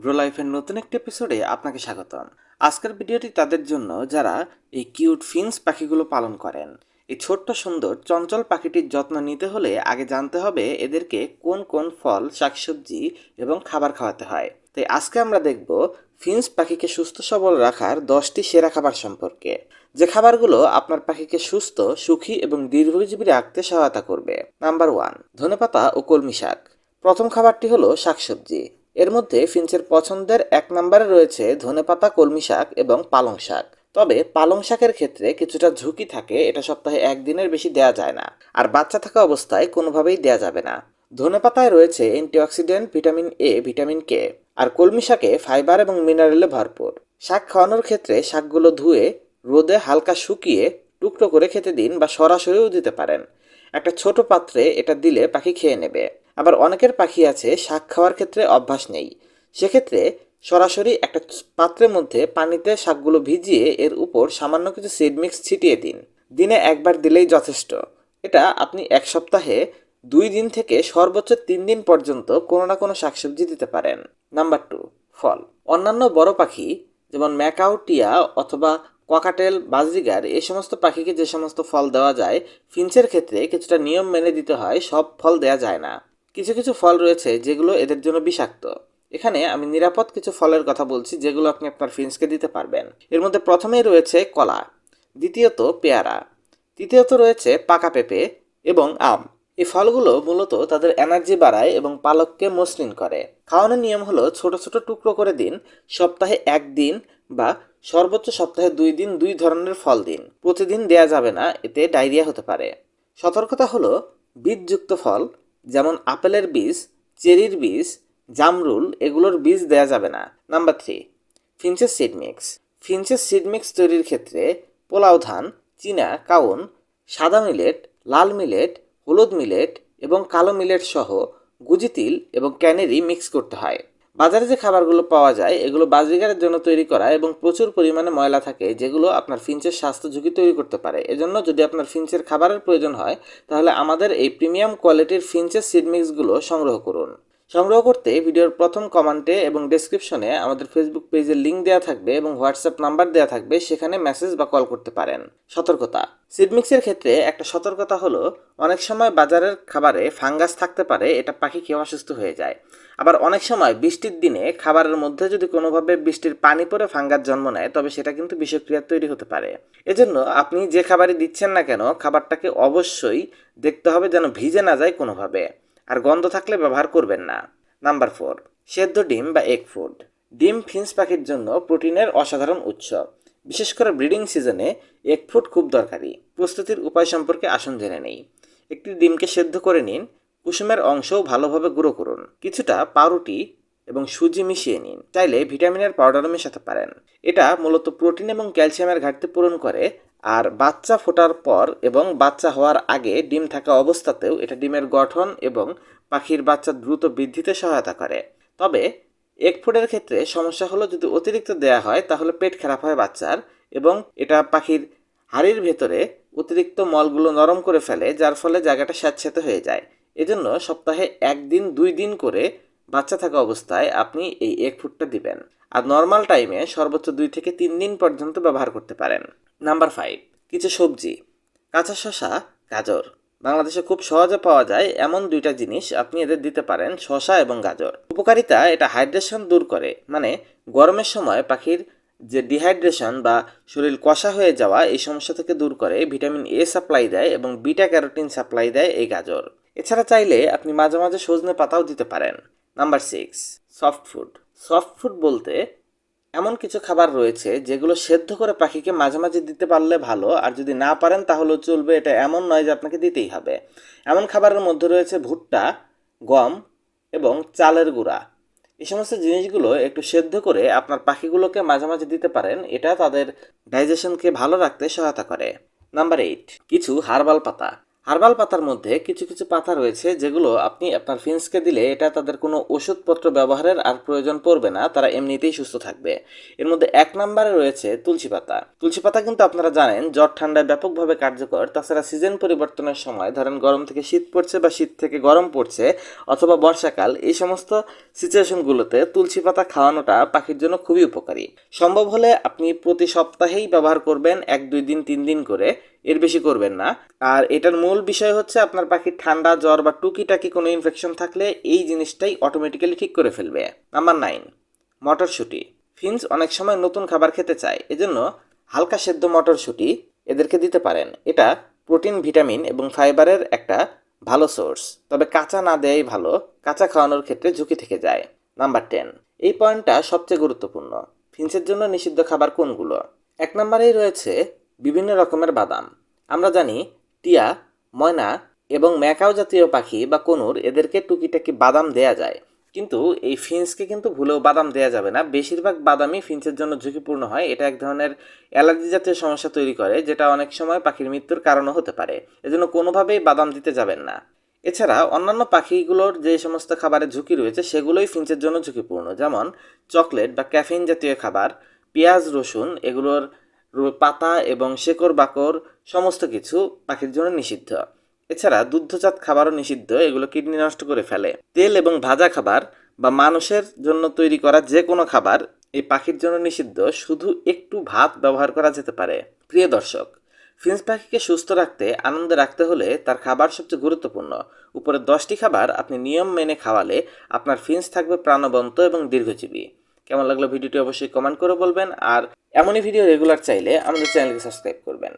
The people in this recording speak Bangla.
গ্রো লাইফের নতুন একটি এপিসোডে আপনাকে স্বাগতম। আজকের ভিডিওটি তাদের জন্য যারা এই কিউট ফিন্স পাখিগুলো পালন করেন। এই ছোট্ট সুন্দর চঞ্চল পাখিটির যত্ন নিতে হলে আগে জানতে হবে এদেরকে কোন কোন ফল, শাকসবজি এবং খাবার খাওয়াতে হয়। তাই আজকে আমরা দেখব ফিন্স পাখিকে সুস্থ সবল রাখার দশটি সেরা খাবার সম্পর্কে। যে খাবারগুলো আপনার পাখিকে সুস্থ, সুখী এবং দীর্ঘজীবী রাখতে সহায়তা করবে। নাম্বার ওয়ান ধনেপাতা ও কলমি শাক। প্রথম খাবারটি হলো শাকসবজি। এর মধ্যে ফিঞ্চের পছন্দের এক নম্বরে রয়েছে ধনেপাতা, কলমি শাক এবং পালং শাক। তবে পালং শাকের ক্ষেত্রে কিছুটা ঝুঁকি থাকে, এটা সপ্তাহে একদিনের বেশি দেয়া যায় না। আর বাচ্চা থাকা অবস্থায় কোনোভাবেই দেয়া যাবে না। ধনেপাতায় রয়েছে antioxidant vitamin A, vitamin K, আর কলমি শাকে ফাইবার এবং মিনারেলে ভরপুর। শাক খাওয়ানোর ক্ষেত্রে শাকগুলো ধুয়ে, রোদে হালকা শুকিয়ে টুকরো করে খেতে দিন বা সরাসরিও দিতে পারেন। একটা ছোট পাত্রে এটা দিলে পাখি খেয়ে নেবে। আবার অনেকের পাখি আছে, শাক খাওয়ার ক্ষেত্রে অভ্যাস নেই। সেক্ষেত্রে সরাসরি একটা পাত্রের মধ্যে পানিতে শাকগুলো ভিজিয়ে এর উপর সামান্য কিছু সিড মিক্স ছিটিয়ে দিন। দিনে একবার দিলেই যথেষ্ট। এটা আপনি এক সপ্তাহে দুই দিন থেকে সর্বোচ্চ তিন দিন পর্যন্ত কোনো না কোনো শাকসবজি দিতে পারেন। নাম্বার টু, ফল। অন্যান্য বড় পাখি, যেমন ম্যাকাও, টিয়া অথবা ককাটেল বাজরিগার এই সমস্ত পাখিকে যে সমস্ত ফল দেওয়া যায়, ফিঞ্চের ক্ষেত্রে কিছুটা নিয়ম মেনে দিতে হয়, সব ফল দেওয়া যায় না। কিছু কিছু ফল রয়েছে যেগুলো এদের জন্য বিষাক্ত। এখানে আমি নিরাপদ কিছু ফলের কথা বলছি যেগুলো আপনি আপনার ফিন্সকে দিতে পারবেন। এর মধ্যে প্রথমেই রয়েছে কলা, দ্বিতীয়ত পেয়ারা, তৃতীয়ত রয়েছে পাকা পেঁপে এবং আম। এই ফলগুলো মূলত তাদের এনার্জি বাড়ায় এবং পালককে মসৃণ করে। খাওয়ানোর নিয়ম হলো ছোট ছোট টুকরো করে দিন, সপ্তাহে একদিন বা সর্বোচ্চ সপ্তাহে দুই দিন দুই ধরনের ফল দিন। প্রতিদিন দেয়া যাবে না, এতে ডায়রিয়া হতে পারে। সতর্কতা হলো বীজযুক্ত ফল যেমন আপেলের বীজ, চেরির বীজ, জামরুল, এগুলোর বীজ দেয়া যাবে না। Number three ফিনসের seed mix finches seed mix তৈরির ক্ষেত্রে পোলাও ধান, চীনা, কাউন, সাদা মিলেট, লাল মিলেট, হলুদ মিলেট এবং কালো মিলেট সহ গুজি তিল এবং ক্যানেরি মিক্স করতে হয়। বাজারে যে খাবারগুলো পাওয়া যায়, এগুলো বাজরিগারের জন্য তৈরি করা এবং প্রচুর পরিমাণে ময়লা থাকে, যেগুলো আপনার ফিঞ্চের স্বাস্থ্য ঝুঁকি তৈরি করতে পারে। এজন্য যদি আপনার ফিঞ্চের খাবারের প্রয়োজন হয়, তাহলে আমাদের এই প্রিমিয়াম কোয়ালিটির ফিঞ্চের সিডমিক্সগুলো সংগ্রহ করুন। সংগ্রহ করতে ভিডিওর প্রথম কমেন্টে এবং ডেসক্রিপশনে আমাদের ফেসবুক পেজের লিঙ্ক দেওয়া থাকবে এবং হোয়াটসঅ্যাপ নাম্বার দেওয়া থাকবে, সেখানে মেসেজ বা কল করতে পারেন। সতর্কতা। সিডমিক্সের ক্ষেত্রে একটা সতর্কতা হলো, অনেক সময় বাজারের খাবারে ফাঙ্গাস থাকতে পারে, এটা পাখি খেয়ে অসুস্থ হয়ে যায়। আবার অনেক সময় বৃষ্টির দিনে খাবারের মধ্যে যদি কোনোভাবে বৃষ্টির পানি পড়ে ফাঙ্গাস জন্ম নেয়, তবে সেটা কিন্তু বিষক্রিয়া তৈরি হতে পারে। এজন্য আপনি যে খাবারই দিচ্ছেন না কেন, খাবারটাকে অবশ্যই দেখতে হবে যেন ভিজে না যায় কোনোভাবে। আর গন্ধ থাকলে ব্যবহার করবেন না। নাম্বার ফোর সেদ্ধ ডিম বা এগ ফুড ডিম ফিন্স পাখির জন্য প্রোটিনের অসাধারণ উৎস। বিশেষ করে ব্রিডিং সিজনে এগ ফুড খুব দরকারি। প্রস্তুতির উপায় সম্পর্কে আসন জেনে নেই। একটি ডিমকে সেদ্ধ করে নিন, কুসুমের অংশও ভালোভাবে গুঁড়ো করুন। কিছুটা পাউরুটি এবং সুজি মিশিয়ে নিন। চাইলে ভিটামিনের পাউডারও মেশাতে পারেন। এটা মূলত প্রোটিন এবং ক্যালসিয়ামের ঘাটতি পূরণ করে আর বাচ্চা ফোটার পর এবং বাচ্চা হওয়ার আগে ডিম থাকা অবস্থাতেও এটা ডিমের গঠন এবং পাখির বাচ্চা দ্রুত বৃদ্ধিতে সহায়তা করে। তবে এক ফুটের ক্ষেত্রে সমস্যা হলো যদি অতিরিক্ত দেয়া হয় তাহলে পেট খারাপ হয় বাচ্চার এবং এটা পাখির হাড়ির ভেতরে অতিরিক্ত মলগুলো নরম করে ফেলে, যার ফলে জায়গাটা স্যাঁতস্যাঁতে হয়ে যায়। এজন্য সপ্তাহে একদিন, দুই দিন করে বাচ্চা থাকা অবস্থায় আপনি এই এক ফুটটা দিবেন আর নর্মাল টাইমে সর্বোচ্চ দুই থেকে তিন দিন পর্যন্ত ব্যবহার করতে পারেন। নাম্বার ফাইভ কিছু সবজি। কাঁচা শশা গাজর। বাংলাদেশে খুব সহজে পাওয়া যায় এমন দুইটা জিনিস আপনি এদের দিতে পারেন শশা এবং গাজর। উপকারিতা, এটা হাইড্রেশন দূর করে। মানে গরমের সময় পাখির যে ডিহাইড্রেশন বা শরীর কষা হয়ে যাওয়া এই সমস্যা থেকে দূর করে ভিটামিন এ সাপ্লাই দেয় এবং বিটা ক্যারোটিন সাপ্লাই দেয় এই গাজর। এছাড়া চাইলে আপনি মাঝে মাঝে সজনে পাতাও দিতে পারেন। Number six soft food soft food বলতে এমন কিছু খাবার রয়েছে যেগুলো সেদ্ধ করে পাখিকে মাঝে মাঝে দিতে পারলে ভালো, আর যদি না পারেন তাহলেও চলবে, এটা এমন নয় যে আপনাকে দিতেই হবে। এমন খাবারের মধ্যে রয়েছে ভুট্টা, গম এবং চালের গুঁড়া। এই সমস্ত জিনিসগুলো একটু সেদ্ধ করে আপনার পাখিগুলোকে মাঝে মাঝে দিতে পারেন, এটা তাদের ডাইজেশনকে ভালো রাখতে সহায়তা করে। নাম্বার এইট কিছু হার্বাল পাতা। হার্বাল পাতার মধ্যে কিছু কিছু পাতা রয়েছে যেগুলো আপনি আপনার ফিন্সকে দিলে এটা তাদের কোনো ওষুধপত্র ব্যবহারের আর প্রয়োজন পড়বে না, তারা এমনিতেই সুস্থ থাকবে। এর মধ্যে এক নম্বরে রয়েছে তুলসী পাতা। তুলসী পাতা কিন্তু আপনারা জানেন, জ্বর ঠান্ডায় ব্যাপকভাবে কার্যকর, তাছাড়া সিজন পরিবর্তনের সময় ধরেন গরম থেকে শীত পড়ছে বা শীত থেকে গরম পড়ছে অথবা বর্ষাকাল, এই সমস্ত সিচুয়েশনগুলোতে তুলসী পাতা খাওয়ানোটা পাখির জন্য খুবই উপকারী। সম্ভব হলে আপনি প্রতি সপ্তাহেই ব্যবহার করবেন এক দুই দিন, তিন দিন করে। এর বেশি করবেন না। আর এটার মূল বিষয় হচ্ছে আপনার পাখির ঠান্ডা, জ্বর বা টুকিটাকি কোনো ইনফেকশন থাকলে এই জিনিসটাই অটোমেটিক্যালি ঠিক করে ফেলবে। নাম্বার নাইন মটরশুঁটি। ফিন্স অনেক সময় নতুন খাবার খেতে চায়, এজন্য হালকা সেদ্ধ মটরশুঁটি এদেরকে দিতে পারেন। এটা প্রোটিন, ভিটামিন এবং ফাইবারের একটা ভালো সোর্স। তবে কাঁচা না দেয়াই ভালো, কাঁচা খাওয়ানোর ক্ষেত্রে ঝুঁকি থেকে যায়। নাম্বার টেন এই পয়েন্টটা সবচেয়ে গুরুত্বপূর্ণ। ফিন্সের জন্য নিষিদ্ধ খাবার কোনগুলো? এক নম্বরেই রয়েছে বিভিন্ন রকমের বাদাম। আমরা জানি, টিয়া, ময়না এবং ম্যাকাও জাতীয় পাখি বা কনুর এদেরকে টুকিটাকি বাদাম দেয়া যায়। কিন্তু এই ফিন্সকে কিন্তু ভুলেও বাদাম দেয়া যাবে না। বেশিরভাগ বাদামই ফিন্সের জন্য ঝুঁকিপূর্ণ হয়। এটা এক ধরনের অ্যালার্জি জাতীয় সমস্যা তৈরি করে, যেটা অনেক সময় পাখির মৃত্যুর কারণও হতে পারে। এজন্য কোনোভাবেই বাদাম দিতে যাবেন না। এছাড়া অন্যান্য পাখিগুলোর যে সমস্ত খাবারের ঝুঁকি রয়েছে, সেগুলোই ফিন্সের জন্য ঝুঁকিপূর্ণ। যেমন চকলেট বা ক্যাফিন জাতীয় খাবার, পেঁয়াজ, রসুন, এগুলোর পাতা এবং শেকড় বাকড় সমস্ত কিছু পাখির জন্য নিষিদ্ধ। এছাড়া দুগ্ধজাত খাবারও নিষিদ্ধ, এগুলো কিডনি নষ্ট করে ফেলে। তেল এবং ভাজা খাবার বা মানুষের জন্য তৈরি করা যে কোনো খাবার এই পাখির জন্য নিষিদ্ধ, শুধু একটু ভাত ব্যবহার করা যেতে পারে। প্রিয় দর্শক ফিন্স পাখিকে সুস্থ রাখতে, আনন্দে রাখতে হলে তার খাবার সবচেয়ে গুরুত্বপূর্ণ। উপরে দশটি খাবার আপনি নিয়ম মেনে খাওয়ালে আপনার ফিন্স থাকবে প্রাণবন্ত এবং দীর্ঘজীবী। কেমন লাগল ভিডিওটি অবশ্যই কমেন্ট করে বলবেন। আর এমনই ভিডিও রেগুলার চাইলে আমাদের চ্যানেলকে সাবস্ক্রাইব করবেন।